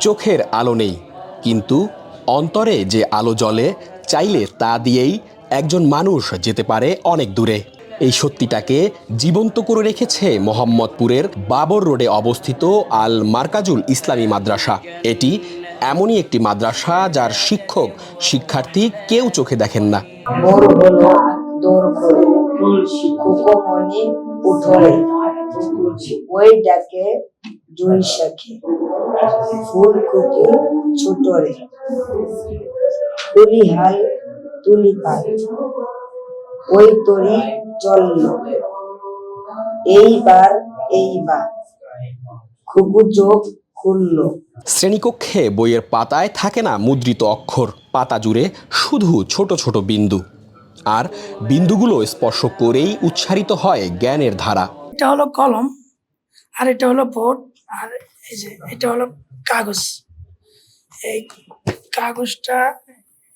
চোখের আলো নেই কিন্তু অন্তরে যে আলো জ্বলে চাইলে তা দিয়েই একজন মানুষ যেতে পারে অনেক দূরে। এই সত্যিটাকে জীবন্ত করে রেখেছে মোহাম্মদপুরের বাবর রোডে অবস্থিত আল মার্কাজুল ইসলামী মাদ্রাসা। এটি এমনই একটি মাদ্রাসা যার শিক্ষক শিক্ষার্থী কেউ চোখে দেখেন না। উঠোরে ওই ডাকে জুই শাখে ফুল কুকি ছোটরে তুলি হাল তুলি পাল ওই তরি চলল। এইবার এইবার খুকু চোখ খুললো। শ্রেণীকক্ষে বইয়ের পাতায় থাকে না মুদ্রিত অক্ষর পাতা জুড়ে শুধু ছোট ছোট বিন্দু। আর বিন্দুগুলো স্পর্শ করেই উচ্চারিত হয় জ্ঞানের ধারা। এটা হলো কলম, আর এটা হলো বোর্ড, আর এই যে এটা হলো কাগজ। এই কাগজটা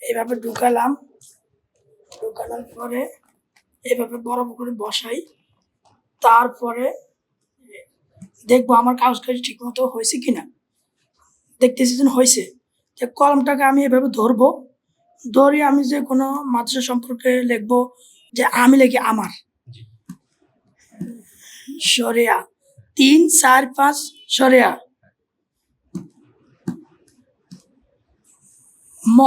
এইভাবে ঢুকালাম, ঢুকানোর পরে এভাবে বরফ করে বসাই, তারপরে দেখব আমার কাগজ কাজ ঠিক মতো হয়েছে কিনা। দেখতেছি যেন হয়েছে। যে কলমটাকে আমি এভাবে ধরবো ধরে আমি যে কোনো মাদ্রাসা সম্পর্কে লিখব যে আমি লিখি আমার। সরেয়া তিন চার পাঁচ সরেয়া ম।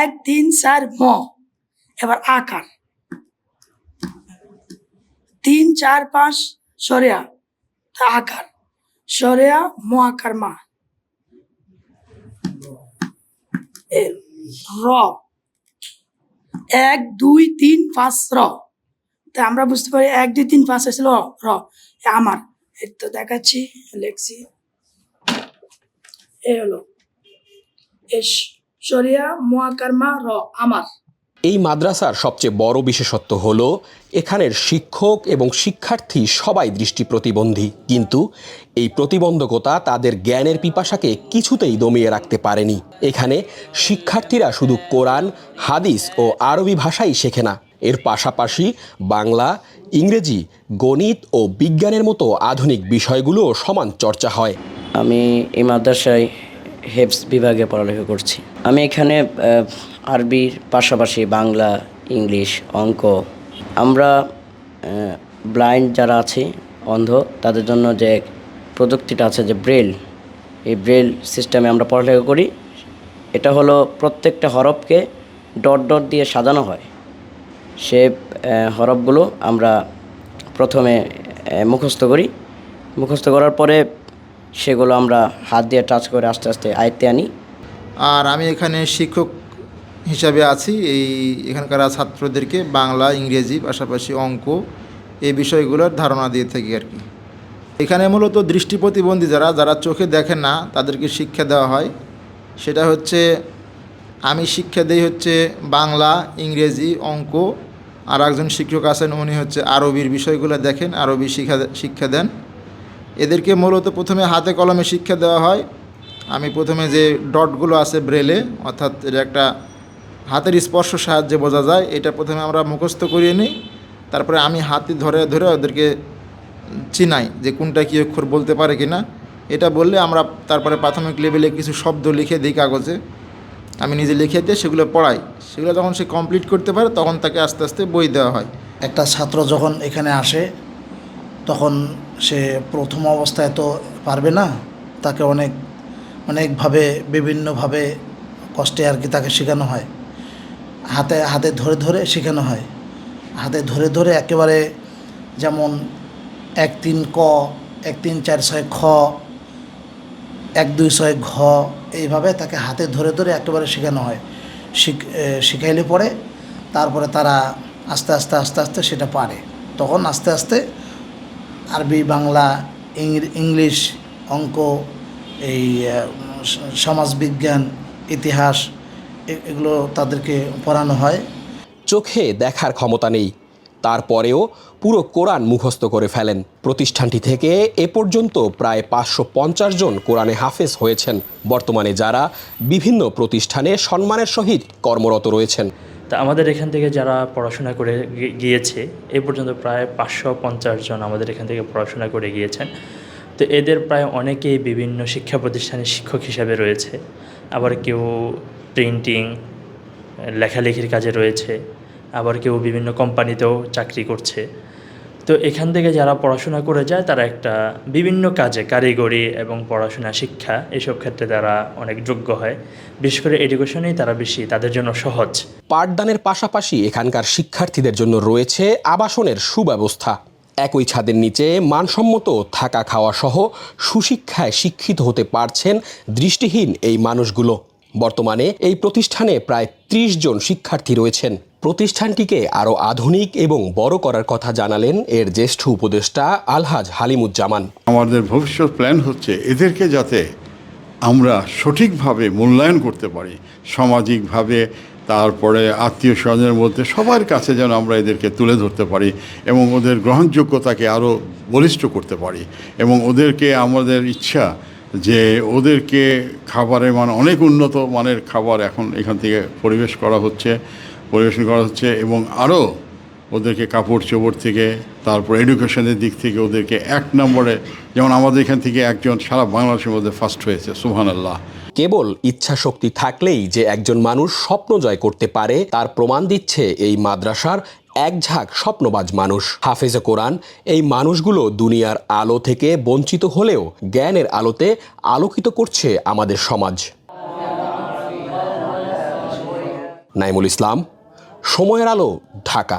এক তিন চার ম। এবার আকার। তিন চার পাঁচ সরেয়া তা আকার। সরেয়া ম আকার মা। এ র। এক, দুই, তিন, পাঁচ, র। তা আমরা বুঝতে পারি এক, দুই, তিন, পাঁচ আসছিল র। আমার। এর তো দেখাচ্ছি, লেখছি। এ হলো। এস, সরিয়া, মহাকর্মা, র, আমার। এই মাদ্রাসার সবচেয়ে বড় বিশেষত্ব হল, এখানের শিক্ষক এবং শিক্ষার্থী সবাই দৃষ্টি প্রতিবন্ধী কিন্তু এই প্রতিবন্ধকতা তাদের জ্ঞানের পিপাসাকে কিছুতেই দমিয়ে রাখতে পারেনি। এখানে শিক্ষার্থীরা শুধু কোরআন, হাদিস ও আরবি ভাষাই শেখে না। এর পাশাপাশি বাংলা, ইংরেজি, গণিত ও বিজ্ঞানের মতো আধুনিক বিষয়গুলো সমান চর্চা হয়। আমি এই মাদ্রাসায় হেফস বিভাগে পড়ালেখা করছি। আমি এখানে আরবির পাশাপাশি বাংলা, ইংলিশ, অঙ্ক। আমরা ব্লাইন্ড যারা আছে, অন্ধ, তাদের জন্য যে প্রযুক্তিটা আছে যে ব্রেল এই ব্রেল সিস্টেমে আমরা পড়ালেখা করি, এটা হলো প্রত্যেকটা হরফকে ডট ডট দিয়ে সাজানো হয়। সে হরফগুলো আমরা প্রথমে মুখস্থ করি। মুখস্থ করার পরে সেগুলো আমরা হাত দিয়ে টাচ করে আস্তে আস্তে আয়ত্তে আনি। আর আমি এখানে শিক্ষক হিসাবে আছি। এই এখানকার ছাত্রদেরকে বাংলা, ইংরেজি, পাশাপাশি অঙ্ক এই বিষয়গুলোর ধারণা দিয়ে থাকি আর কি। এখানে মূলত দৃষ্টি প্রতিবন্ধী যারা যারা চোখে দেখেন না, তাদেরকে শিক্ষা দেওয়া হয়। সেটা হচ্ছে, আমি শিক্ষা দিই হচ্ছে বাংলা, ইংরেজি, অঙ্ক। আর একজন শিক্ষক আছেন, উনি হচ্ছে আরবির বিষয়গুলো দেখেন, আরবি শিক্ষা শিক্ষা দেন। এদেরকে মূলত প্রথমে হাতে কলমে শিক্ষা দেওয়া হয়। আমি প্রথমে যে ডটগুলো আছে ব্রেলে, অর্থাৎ এটা একটা হাতের স্পর্শ সাহায্যে বোঝা যায়। এটা প্রথমে আমরা মুখস্থ করিয়ে নিই। তারপরে আমি হাতে ধরে ধরে ওদেরকে চিনাই যে কোনটা কী অক্ষর বলতে পারে কি না এটা বললে আমরা তারপরে প্রাথমিক লেভেলে কিছু শব্দ লিখে দিই কাগজে। আমি নিজে লিখে দিয়ে সেগুলো পড়াই। সেগুলো যখন সে কমপ্লিট করতে পারে, তখন তাকে আস্তে আস্তে বই দেওয়া হয়। একটা ছাত্র যখন এখানে আসে, তখন সে প্রথম অবস্থায় তো পারবে না। তাকে অনেক, অনেকভাবে, বিভিন্নভাবে কষ্টে আর কি তাকে শেখানো হয়। হাতে হাতে ধরে ধরে শেখানো হয়। হাতে ধরে ধরে একেবারে যেমন এক তিন ক, এক তিন চার ছয় খ, এক দুই ছয় ঘ, এইভাবে তাকে হাতে ধরে ধরে একেবারে শেখানো হয়। শিখ শিখাইলে পরে তারপরে তারা আস্তে আস্তে আস্তে আস্তে সেটা পারে। তখন আস্তে আস্তে আরবি, বাংলা ইংলিশ, অঙ্ক, এই সমাজবিজ্ঞান, ইতিহাস এগুলো তাদেরকে পড়ানো হয়। চোখে দেখার ক্ষমতা নেই। তারপরেও পুরো কোরআন মুখস্থ করে ফেলেন। প্রতিষ্ঠানটি থেকে এ পর্যন্ত প্রায় পাঁচশো পঞ্চাশ জন কোরআনে হাফেজ হয়েছেন। বর্তমানে যারা বিভিন্ন প্রতিষ্ঠানে সম্মানের সহিত কর্মরত রয়েছেন। তা আমাদের এখান থেকে যারা পড়াশোনা করে গিয়েছে এ পর্যন্ত প্রায় পাঁচশো পঞ্চাশ জন আমাদের এখান থেকে পড়াশোনা করে গিয়েছেন। তো এদের প্রায় অনেকেই বিভিন্ন শিক্ষা প্রতিষ্ঠানের শিক্ষক হিসাবে রয়েছে। আবার কেউ প্রিন্টিং লেখালেখির কাজে রয়েছে, আবার কেউ বিভিন্ন কোম্পানিতেও চাকরি করছে। তো এখান থেকে যারা পড়াশোনা করে যায়, তারা একটা বিভিন্ন কাজে, কারিগরি এবং পড়াশোনা, শিক্ষা, এসব ক্ষেত্রে তারা অনেক যোগ্য হয়। বিশেষ করে এডুকেশনেই তারা বেশি তাদের জন্য সহজ। পাঠদানের পাশাপাশি এখানকার শিক্ষার্থীদের জন্য রয়েছে আবাসনের সুব্যবস্থা। একই ছাদের নিচে মানসম্মত থাকা খাওয়া সহ সুশিক্ষায় শিক্ষিত হতে পারছেন দৃষ্টিহীন এই মানুষগুলো। বর্তমানে এই প্রতিষ্ঠানে প্রায় ত্রিশ জন শিক্ষার্থী রয়েছেন। প্রতিষ্ঠানটিকে আরও আধুনিক এবং বড় করার কথা জানালেন এর জ্যেষ্ঠ উপদেষ্টা আলহাজ হালিমুজ্জামান। আমাদের ভবিষ্যৎ প্ল্যান হচ্ছে এদেরকে যাতে আমরা সঠিকভাবে মূল্যায়ন করতে পারি, সামাজিকভাবে, তারপরে আত্মীয় স্বজনের মধ্যে সবার কাছে যেন আমরা এদেরকে তুলে ধরতে পারি এবং ওদের গ্রহণযোগ্যতাকে আরও বলিষ্ঠ করতে পারি এবং ওদেরকে আমাদের ইচ্ছা যে ওদেরকে খাবারের মান অনেক উন্নত মানের খাবার এখন এখান থেকে পরিবেশ করা হচ্ছে, পরিবেশন করা হচ্ছে এবং আরও ওদেরকে কাপড় চোপড় থেকে, তারপর এডুকেশনের দিক থেকে ওদেরকে এক নম্বরে, যেমন আমাদের এখান থেকে একজন সারা বাংলাদেশের মধ্যে ফার্স্ট হয়েছে সুহান আল্লাহ কেবল ইচ্ছা শক্তি থাকলেই যে একজন মানুষ স্বপ্ন জয় করতে পারে, তার প্রমাণ দিচ্ছে এই মাদ্রাসার এক ঝাঁক স্বপ্নবাজ মানুষ। হাফেজে কোরআন, এই মানুষগুলো দুনিয়ার আলো থেকে বঞ্চিত হলেও জ্ঞানের আলোতে আলোকিত করছে আমাদের সমাজ। নাইমুল ইসলাম সময়ের আলো ঢাকা।